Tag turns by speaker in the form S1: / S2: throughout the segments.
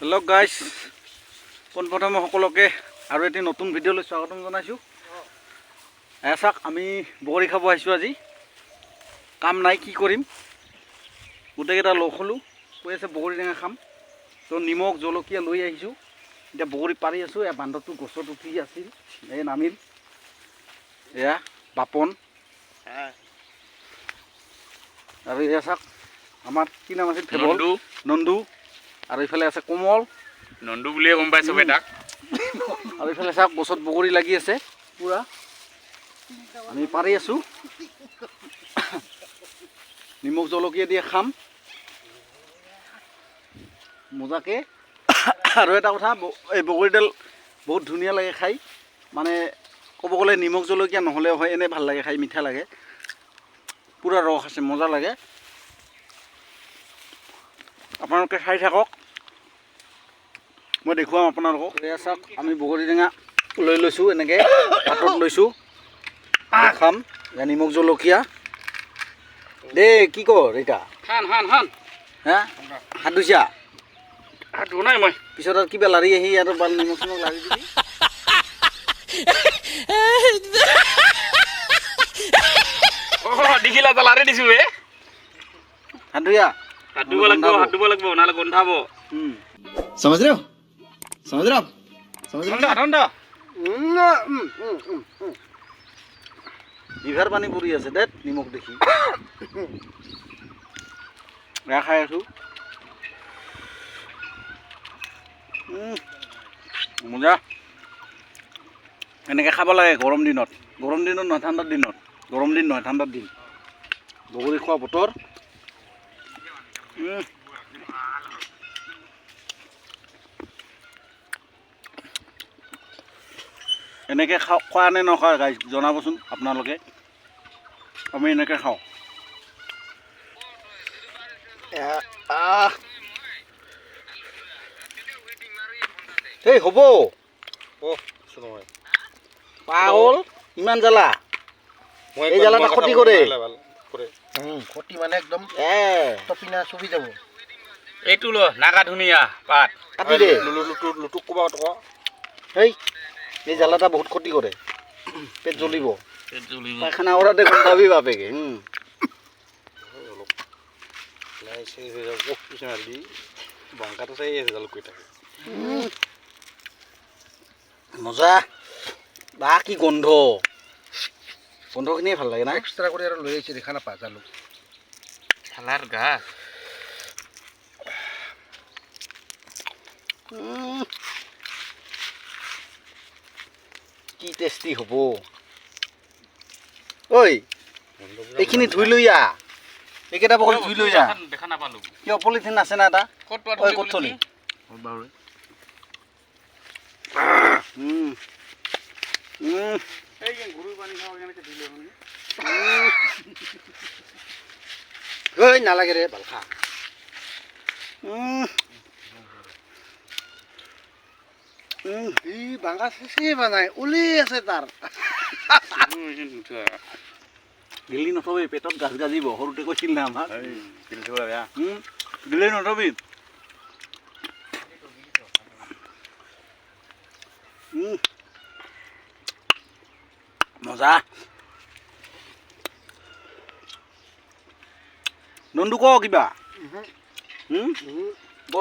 S1: Hello' guys পোনপ্ৰথমে সকলোকে আৰু এটি নতুন ভিডিঅ'লৈ স্বাগতম জনাইছোঁ। এ চাওক আমি বগৰী খাব আহিছোঁ আজি। কাম নাই কি কৰিম? গোটেইকেইটা লগ হ'লোঁ। কৈ আছে বগৰী টেঙা খাম। তো নিমখ জলকীয়া লৈ আহিছোঁ। এতিয়া বগৰী পাৰি আছোঁ। এয়া বান্দৰটো গছত উঠি আছিল। এই নামিল। এয়া বাপন। আৰু এয়া চাওক আমাৰ কি নাম আছিল?
S2: নন্দু।
S1: নন্দু আৰু ইফালে আছে কোমল।
S2: নন্দু বুলিয়ে গম পাই চবে তাক
S1: আৰু ইফালে চাওক গছত বগৰী লাগি আছে পূৰা। আমি পাৰি আছোঁ। নিমখ জলকীয়া দিয়ে খাম। মজাকে। আৰু এটা কথা এই বগৰীডাল বহুত ধুনীয়া লাগে খাই। মানে ক'ব গ'লে নিমখ জলকীয়া নহ'লেও হয় এনেই ভালো লাগে খাই মিঠা লাগে। পূৰা ৰস আছে মজা লাগে। আপোনালোকে খাই থাকক। mau dekhu am apna loko ya sak ami bogori denga loi loisu enake patot loisu kham ya
S2: nimok jolokia de
S1: ki ko reta
S2: han han han ha
S1: hadusia adu nai moi pisor ki belari hi ar bal nimok
S2: nimok lagi di Dihilat lari
S1: di sini.
S2: Ya. Aduh lagu, aduh lagu, nalar gondah Sama
S1: sih
S3: समझ रहे हो आप समझ रहे हो
S2: ঠাণ্ডা ঠাণ্ডা
S1: জিভাৰ পানী পৰি আছে দেই নিমখ দেখি এয়া খাই আছোঁ উম, মজা এনেকৈ খাব লাগে গৰম দিনত গৰম দিনত নহয় ঠাণ্ডাৰ দিনত গৰম দিন নহয় ঠাণ্ডাৰ দিন বগৰী খোৱা বতৰ এনেকৈ খাওঁ খোৱা নে নখোৱা গাই জনাবচোন আপোনালোকে। আমি এনেকৈ খাওঁ। এই হ'ব। পাগল ইমান জ্বালা। এই জ্বালাটা ক্ষতি কৰে।
S3: ক্ষতি মানে একদম
S1: এ।
S3: টপিনা চুবি যাব।
S2: এইটো ল নাগা ধুনীয়া পাত।
S1: কাটি দে
S3: লুটুক ক'বা টকা
S1: সেই এই জ্বালাটা বহুত ক্ষতি কৰে পেট জ্বলিব।
S2: পেট জ্বলিব।
S1: পায়খানা কৰাতে গম পাবি বাপেকে মজা। বা কি গোন্ধ। গোন্ধখিনিয়ে ভালো লাগে না?
S3: এক্সট্ৰা কৰি আৰু লৈ আহিছে দেখা নাপা জালুক
S2: ঠালাৰ গা
S1: কি টেষ্টি হ'ব। ঐ এইখিনি ধুই লৈ আ এইকেইটা বগৰী ধুই লৈ যা কিয় পলিথিন আছে না এটা?
S2: ক'ত
S1: ঐ ক'ত থলি।
S3: ঐ নালাগে ৰে ভালো খা ই বাংগা চেচে বনাই ওলি আছে তাৰ।
S1: গিলি নথবি পেটত গাজ গাজিব সৰুতে কৈছিল না আমাক। গিলি নথবি মজা। নন্দু ক কিবা? ক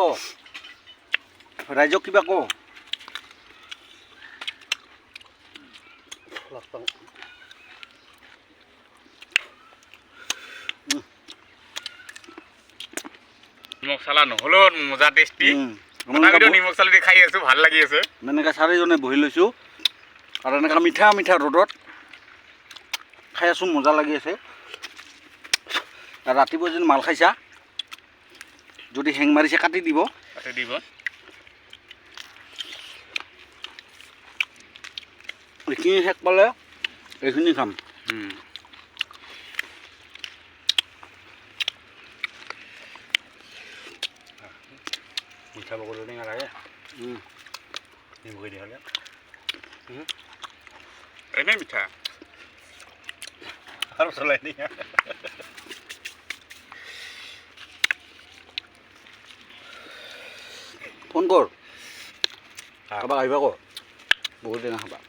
S1: ৰাইজক কিবা ক?
S2: নিমখ চালা নহ'লেও মজা টেষ্টি তথাপিতো নিমখ চালা দি খাই আছো ভালো লাগি আছে।
S1: এনেকৈ চাৰিজনে বহি লৈছোঁ। আৰু এনেকৈ মিঠা মিঠা ৰ'দত খাই আছোঁ মজা লাগি আছে। ৰাতিপুৱা যদি মাল খাইছা যদি হেং মাৰিছে কাটি দিব।
S2: তাতে দিব।
S1: এইখিনি শেষ পালে এইখিনি খাম
S2: উম।
S3: মিঠা বগৰী টেঙা লাগে
S1: উম।
S3: নিমখ দিয়া হ'লে
S2: এনেই মিঠা
S3: আৰু চলাই দিয়া
S1: ফোন কৰ কাৰোবাক আহিবা ক বহুত দিনা খাবা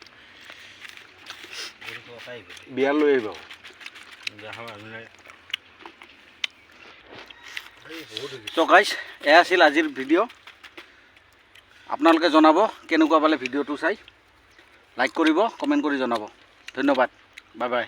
S1: বিয়াৰ লৈ আহিবা তো গাইজ এয়া আছিল আজিৰ ভিডিঅ' আপোনালোকে জনাব কেনেকুৱা পালে ভিডিঅ'টো চাই। লাইক কৰিব কমেণ্ট কৰি জনাব। ধন্যবাদ। Bye bye